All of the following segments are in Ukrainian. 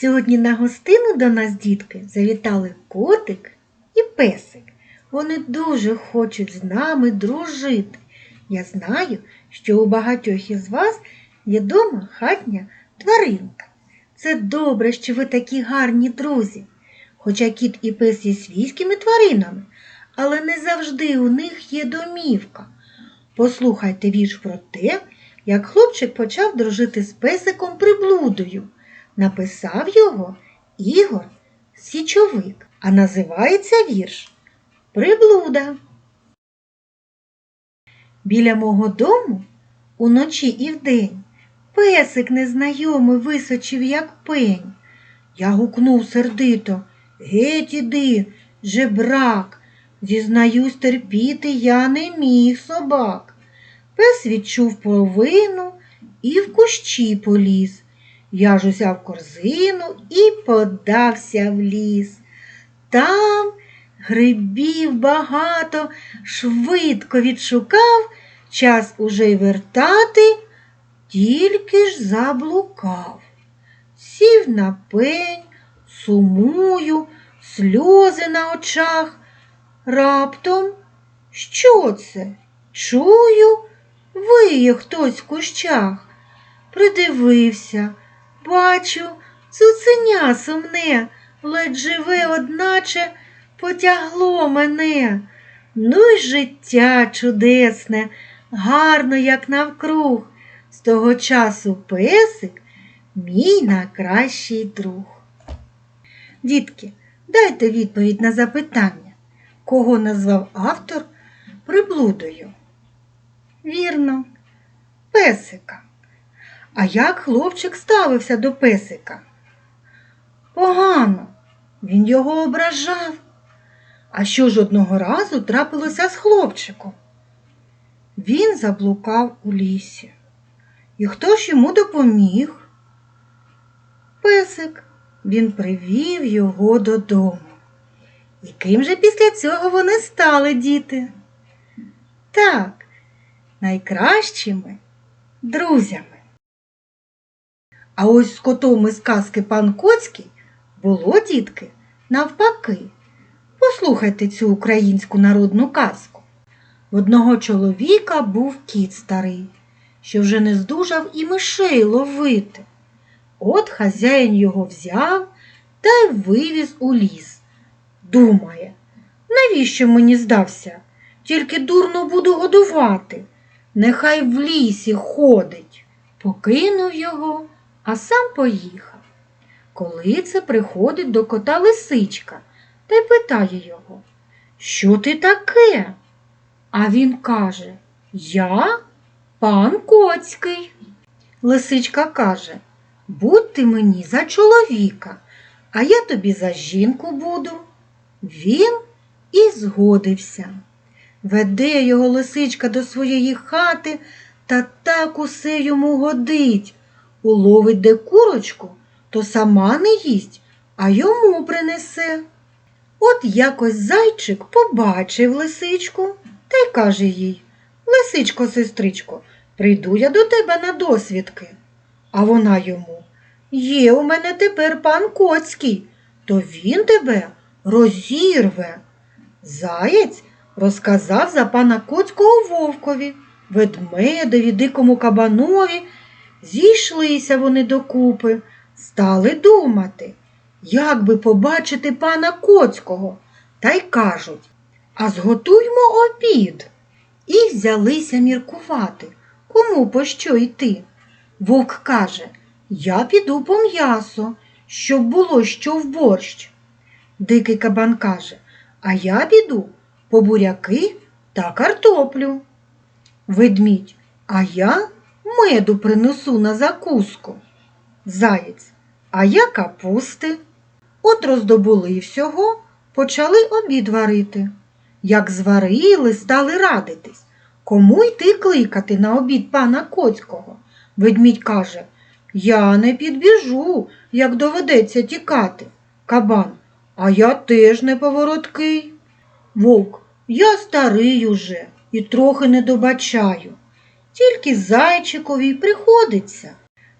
Сьогодні на гостину до нас, дітки, завітали котик і песик. Вони дуже хочуть з нами дружити. Я знаю, що у багатьох із вас є дома хатня тваринка. Це добре, що ви такі гарні друзі. Хоча кіт і пес є свійськими тваринами, але не завжди у них є домівка. Послухайте вірш про те, як хлопчик почав дружити з песиком приблудою. Написав його Ігор Січовик, а називається вірш Приблуда. Біля мого дому уночі і вдень песик незнайомий височив, як пень. Я гукнув сердито Геть іди, жебрак, зізнаюсь, терпіти я не міг собак. Пес відчув провину і в кущі поліз. Я ж узяв корзину і подався в ліс. Там грибів багато, швидко відшукав, час уже й вертати, тільки ж заблукав. Сів на пень, сумую, сльози на очах. Раптом що це? Чую, виє хтось в кущах. Придивився, бачу, цуценя сумне, ледь живе, одначе потягло мене. Ну й життя чудесне, гарно, як навкруг. З того часу песик мій найкращий друг. Дітки, дайте відповідь на запитання, кого назвав автор приблудою. Вірно, песика. А як хлопчик ставився до песика? Погано, він його ображав. А що ж одного разу трапилося з хлопчиком? Він заблукав у лісі. І хто ж йому допоміг? Песик, він привів його додому. І ким же після цього вони стали, діти? Так, найкращими друзями. А ось з котом із казки пан Коцький було, дітки, навпаки. Послухайте цю українську народну казку. В одного чоловіка був кіт старий, що вже не здужав і мишей ловити. От хазяїн його взяв та й вивіз у ліс. Думає, навіщо мені здався? Тільки дурно буду годувати. Нехай в лісі ходить. Покинув його, а сам поїхав. Коли це приходить до кота лисичка та й питає його, що ти таке? А він каже, я пан Коцький. Лисичка каже, будь ти мені за чоловіка, а я тобі за жінку буду. Він і згодився. Веде його лисичка до своєї хати та так усе йому годить. Уловить де курочку, то сама не їсть, а йому принесе. От якось зайчик побачив лисичку та й каже їй Лисичко, сестричко, прийду я до тебе на досвідки. А вона йому Є у мене тепер пан Коцький, то він тебе розірве. Заєць розказав за пана Коцького вовкові, ведмедові, дикому кабанові. Зійшлися вони докупи, стали думати, як би побачити пана Коцького, та й кажуть, а зготуймо обід. І взялися міркувати, кому по що йти. Вовк каже, я піду по м'ясо, щоб було що в борщ. Дикий кабан каже, а я піду по буряки та картоплю. Ведмідь, а я меду принесу на закуску. Заєць, а я капусти. От роздобули всього, почали обід варити. Як зварили, стали радитись, кому йти кликати на обід пана Коцького. Ведмідь каже, я не підбіжу, як доведеться тікати. Кабан, а я теж не повороткий. Вовк, я старий уже і трохи не добачаю. Тільки зайчикові приходиться.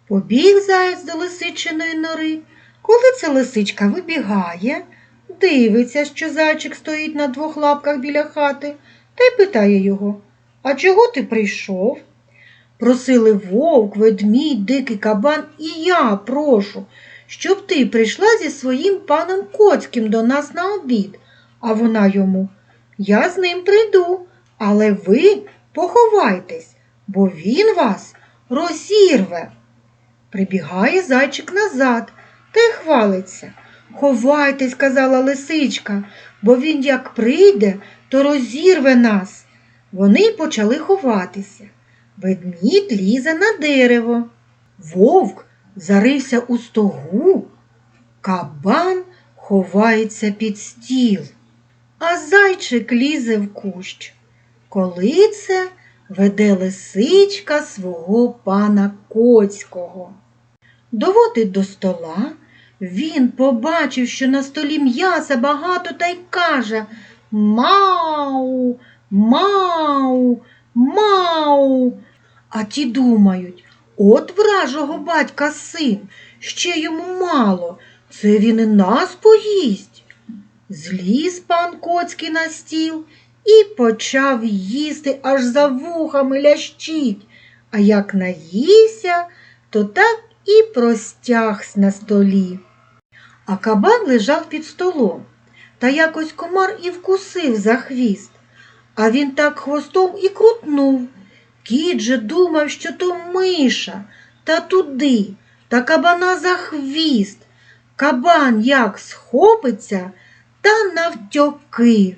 Побіг заєць до лисичиної нори, Коли ця лисичка вибігає, дивиться, що зайчик стоїть на двох лапках біля хати, та й питає його А чого ти прийшов? Просили вовк, ведмідь, дикий кабан, і я прошу, щоб ти прийшла зі своїм паном Коцьким до нас на обід. А вона йому Я з ним прийду, але ви поховайтесь, бо він вас розірве. Прибігає зайчик назад та й хвалиться. Ховайтесь, казала лисичка, бо він як прийде, то розірве нас. Вони й почали ховатися. Ведмідь лізе на дерево. Вовк зарився у стогу, кабан ховається під стіл, а зайчик лізе в кущ. Коли це веде лисичка свого пана Коцького. Доводить до стола, він побачив, що на столі м'яса багато та й каже Мау, мау, мау. А ті думають, от вражого батька син, ще йому мало, це він і нас поїсть. Зліз пан Коцький на стіл і почав їсти аж за вухами лящить, а як наївся, то так і простягсь на столі. А кабан лежав під столом, та якось комар і вкусив за хвіст, а він так хвостом і крутнув. Кіт же думав, що то миша, та туди, та кабана за хвіст. Кабан як схопиться та навтьоки.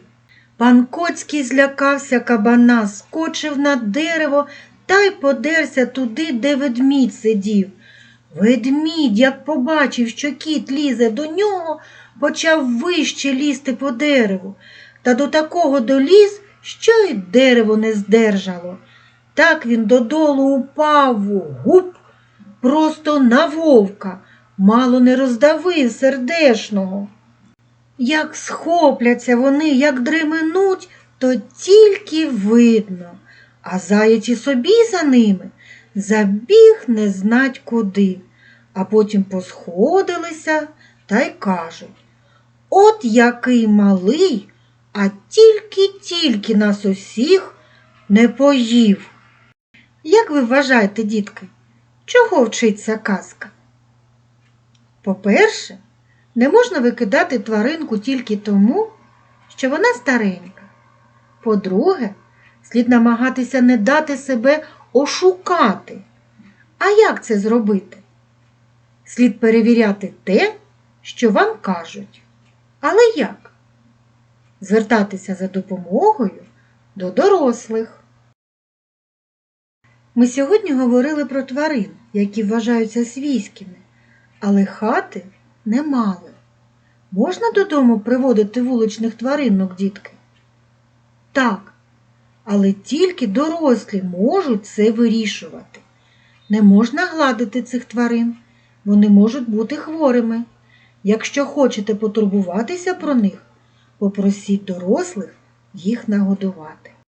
Пан Коцький злякався кабана, скочив на дерево та й подерся туди, де ведмідь сидів. Ведмідь, як побачив, що кіт лізе до нього, почав вище лізти по дереву, та до такого доліз, що й дерево не здержало. Так він додолу упав гуп просто на вовка, мало не роздавив сердешного. Як схопляться вони, як дременуть, то тільки видно, а заяці собі за ними забіг не знать куди, а потім посходилися та й кажуть От який малий, а тільки-тільки нас усіх не поїв. Як ви вважаєте, дітки, чого вчиться казка? По-перше, не можна викидати тваринку тільки тому, що вона старенька. По-друге, слід намагатися не дати себе ошукати. А як це зробити? Слід перевіряти те, що вам кажуть. Але як? Звертатися за допомогою до дорослих. Ми сьогодні говорили про тварин, які вважаються свійськими, але хати не мали. Можна додому приводити вуличних тваринок, дітки? Так, але тільки дорослі можуть це вирішувати. Не можна гладити цих тварин, вони можуть бути хворими. Якщо хочете потурбуватися про них, попросіть дорослих їх нагодувати.